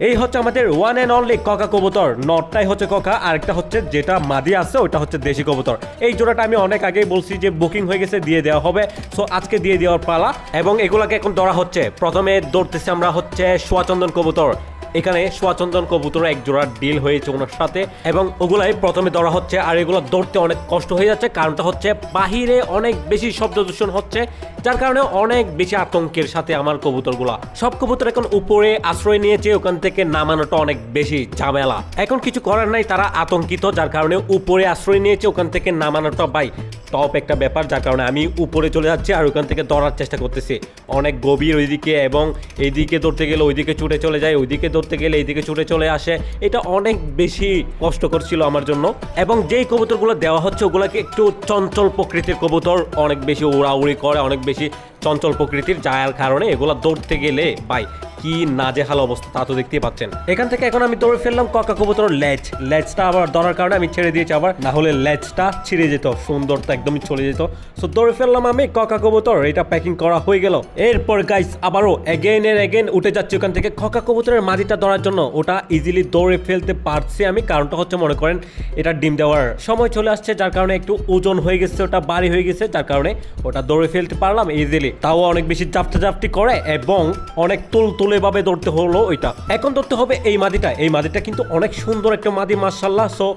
এই হচ্ছে আমাদের ওয়ান অ্যান্ড অনলি ককা কবুতর। নটটাই হচ্ছে ককা আরেকটা হচ্ছে যেটা মাদি আছে ওটা হচ্ছে দেশি কবুতর। এই জোড়াটা আমি অনেক আগেই বলছি যে বুকিং হয়ে গেছে, দিয়ে দেওয়া হবে। সো আজকে দিয়ে দেওয়ার পালা। এবং এগুলাকে এখন ধরা হচ্ছে। প্রথমে দৌড়তেছি আমরা হচ্ছে সোয়াচন্দন কবুতর। এখানে সোয়াচন্দন কবুতর এক জোড়া ডিল হয়েছে ওনার সাথে, এবং ওগুলাই প্রথমে ধরা হচ্ছে, আর এগুলো ধরতে অনেক কষ্ট হয়ে যাচ্ছে, কারণটা হচ্ছে বাহিরে অনেক বেশি শব্দ দূষণ হচ্ছে, যার কারণে অনেক বেশি আতঙ্কের সাথে আমার কবুতরগুলা। সব কবুতর এখন উপরে আশ্রয় নিয়েছে, ওখান থেকে নামানোটা অনেক বেশি ঝামেলা। এখন কিছু করার নাই, তারা আতঙ্কিত, যার কারণে উপরে আশ্রয় নিয়েছে, ওখান থেকে নামানোটা বাই টপ একটা ব্যাপার, যার কারণে আমি উপরে চলে যাচ্ছি আর ওখান থেকে ধরার চেষ্টা করতেছি। অনেক গভীর ওইদিকে এবং এইদিকে ধরতে গেলে ওইদিকে ছুটে চলে যায়, ওইদিকে ধরতে গেলে এইদিকে ছুটে চলে আসে। এটা অনেক বেশি কষ্টকর ছিল আমার জন্য এবং যেই কবুতরগুলো দেওয়া হচ্ছে, ওগুলোকে একটু চঞ্চল প্রকৃতির কবুতর অনেক বেশি উড়াউড়ি করে, অনেক বেশি চঞ্চল প্রকৃতির, যার কারণে এগুলো ধরতে গেলে, ভাই কি নাজেহাল অবস্থা তা তো দেখতেই পাচ্ছেন। এখান থেকে এখন আমি দৌড়ে ফেললাম ককা কবুতর লেজ। লেজটা আবার ধরার কারণে আমি ছেড়ে দিয়েছি আবার। না হলে লেজটা ছিঁড়ে যেত সুন্দরটা একদমই চলে যেত। সো দৌড়ে ফেললাম আমি ককা কবুতর, এটা প্যাকিং করা হয়ে গেল। এরপর গাইস আবারও এগেন এর এগেন উঠে যাচ্ছি ওখান থেকে। খকা কবুতরের মাদিটা ধরার জন্য ওটা ইজিলি দৌড়ে ফেলতে পারছি আমি। কারণটা হচ্ছে, মনে করেন, এটা ডিম দেওয়ার সময় চলে আসছে, যার কারণে একটু ওজন হয়ে গেছে, ওটা বাড়ি হয়ে গেছে, যার কারণে ওটা দৌড়ে ফেলতে পারলাম ইজিলি তাও অনেক বেশি জাপটা জাপটি করে এবং অনেক তুল তুলে ভাবে ধরতে হলো ওইটা। এখন ধরতে হবে এই মাদিটা। এই মাদিটা কিন্তু অনেক সুন্দর একটা মাদি মার্শাল্লাহ সো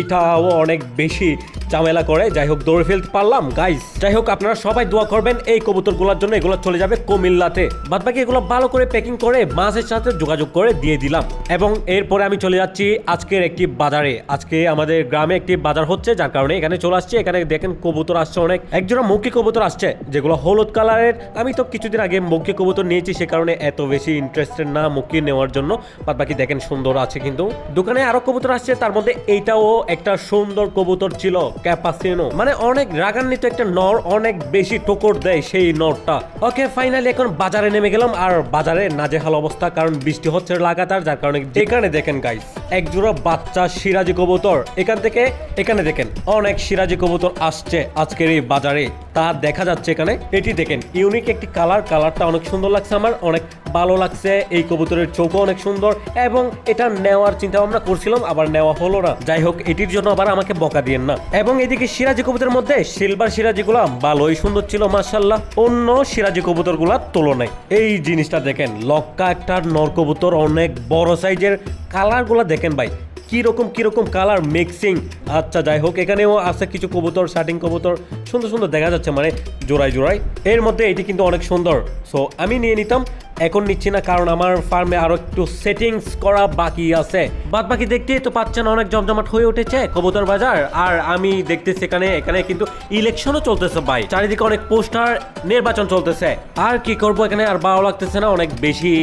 এটাও অনেক বেশি ঝামেলা করে। যাই হোক, দৌড়ে ফেলতে পারলাম। গাইস যাই হোক, আপনারা সবাই দোয়া করবেন, এই কবুতরগুলোর জন্য এগুলো চলে যাবে কুমিল্লাতে। বাদ বাকি এগুলো ভালো করে প্যাকিং করে মাছের সাথে যোগাযোগ করে দিয়ে দিলাম। এবং এরপরে আমি চলে যাচ্ছি আজকের একটি বাজারে। আজকে আমাদের গ্রামে একটি বাজার হচ্ছে, যার কারণে এখানে চলে আসছে। এখানে দেখেন কবুতর আসছে অনেক। একজোড়া মুখী কবুতর আসছে, যেগুলো হলুদ কালারের। আমি তো কিছুদিন আগে মুখী কবুতর নিয়েছি, সে কারণে এত বেশি ইন্টারেস্টেড না মুখী নেওয়ার জন্য। বাদ বাকি দেখেন সুন্দর আছে কিন্তু। দোকানে আরও কবুতর আসছে, তার মধ্যে এইটাও একটা সুন্দর কবুতর ছিল। ক্যাপাসিনো মানে অনেক রাগান্বিত একটা নর অনেক বেশি টোকর দেয় সেই নরটা। ওকে ফাইনালি এখন বাজারে নেমে গেলাম আর বাজারে নাজেহাল অবস্থা কারণ বৃষ্টি হচ্ছে লাগাতার, যার কারণে এখানে দেখেন গাইস এক জোড়া বাচ্চা সিরাজি কবুতর। এখান থেকে এখানে দেখেন, অনেক সিরাজি কবুতর আসছে আজকের এই বাজারে। তা দেখা যাচ্ছে এখানে। এটি দেখেন ইউনিক একটি কালার কালারটা অনেক সুন্দর লাগছে আমার, অনেক ভালো লাগছে, এই কবুতরের চোখও অনেক সুন্দর এবং এটা নেওয়ার চিন্তা ভাবনা করছিলাম, আবার নেওয়া হলো না। যাই হোক, এটির জন্য আবার আমাকে বকা দিয়েন না। এবং এদিকে সিরাজি কবুতরের মধ্যে সিলভার সিরাজিগুলো ভালোই সুন্দর ছিল মার্শাল্লাহ অন্য সিরাজি কবুতরগুলোর তুলনায়। এই জিনিসটা দেখেন, লক্কা একটা নর কবুতর, অনেক বড় সাইজের কালারগুলো দেখেন ভাই কীরকম কীরকম কালার মিক্সিং আচ্ছা যাই হোক, এখানেও আছে কিছু কবুতর শার্টিং কবুতর। সুন্দর সুন্দর দেখা যাচ্ছে মানে জোড়ায় জোড়ায়। এর মধ্যে এটি কিন্তু অনেক সুন্দর। সো আমি নিয়ে নিতাম, এখন নিচ্ছি না, কারণ আমার ফার্মে আরও একটু সেটিংস করা বাকি আছে। বাদ বাকি দেখতেই তো পাচ্ছেন, অনেক জমজমাট হয়ে উঠেছে কবুতর বাজার। আর আমি দেখতেছি এখানে এখানে কিন্তু ইলেকশনও চলতেছে, ভাই। চারিদিকে অনেক পোস্টার নির্বাচন চলতেছে। আর কি করব এখানে? আর ভালো লাগতেছে না, অনেক বেশি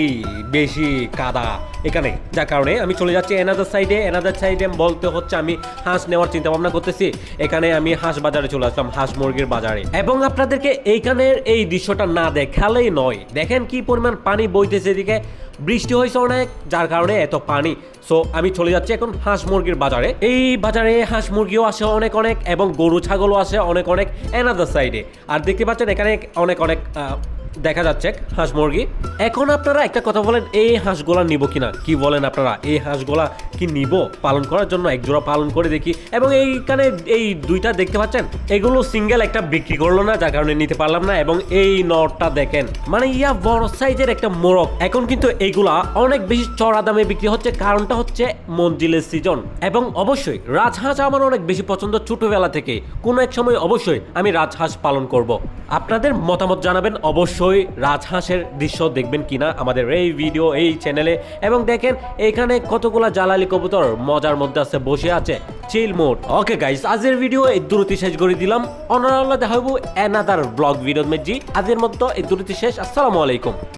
বেশি কাদা। এখানে। যার কারণে আমি চলে যাচ্ছি এনাদার সাইডে এনাদার সাইডে বলতে হচ্ছে আমি হাঁস নেওয়ার চিন্তা ভাবনা করতেছি। এখানে আমি হাঁস বাজারে চলে আসলাম, হাঁস মুরগির বাজারে। এবং আপনাদেরকে এইখানের এই দৃশ্যটা না দেখালেই নয়। দেখেন কি পরিমাণ পানি বইতেছে এদিকে। বৃষ্টি হয়েছে অনেক, যার কারণে এত পানি। সো আমি চলে যাচ্ছি এখন হাঁস মুরগির বাজারে। এই বাজারে হাঁস মুরগিও আসে অনেক অনেক এবং গরু, ছাগলও আসে অনেক অনেক এনাদার সাইডে আর দেখতে পাচ্ছেন এখানে অনেক অনেক দেখা যাচ্ছে হাঁস মুরগি। এখন আপনারা একটা কথা বলেন এই হাঁসগুলা নিব কিনা? কি বলেন আপনারা? এই হাঁসগুলা কি নিব? পালন করার জন্য এক জোড়া পালন করে দেখি। এবং এইখানে এই দুইটা দেখতে পাচ্ছেন, এগুলো সিঙ্গেল একটা বিক্রি করল না, যার কারণে নিতে পারলাম না। এবং এই নটটা দেখেন মানে ইয়া বড় সাইজের একটা মোরগ। এখন কিন্তু এইগুলা অনেক বেশি চড়া দামে বিক্রি হচ্ছে, কারণটা হচ্ছে মঞ্জিলের সিজন এবং অবশ্যই রাজহাঁস আমার অনেক বেশি পছন্দ ছোটবেলা থেকে। কোনো এক সময় অবশ্যই আমি রাজহাঁস পালন করব। আপনাদের মতামত জানাবেন, অবশ্যই রাজহাঁসের দৃশ্য দেখবেন কিনা আমাদের এই ভিডিও, এই চ্যানেলে। এবং দেখেন, এখানে কতগুলো জ্বালালি কবুতর মজার মধ্যে আছে, বসে আছে। চিল মোড ওকে গাইস আজের ভিডিও এই দূরতি শেষ করে দিলাম। অনারাল্লাহ দেখাবো এনাদার ব্লগ ভিডিও মেজি আজের মতো এই দূরতি শেষ। আসসালামু আলাইকুম।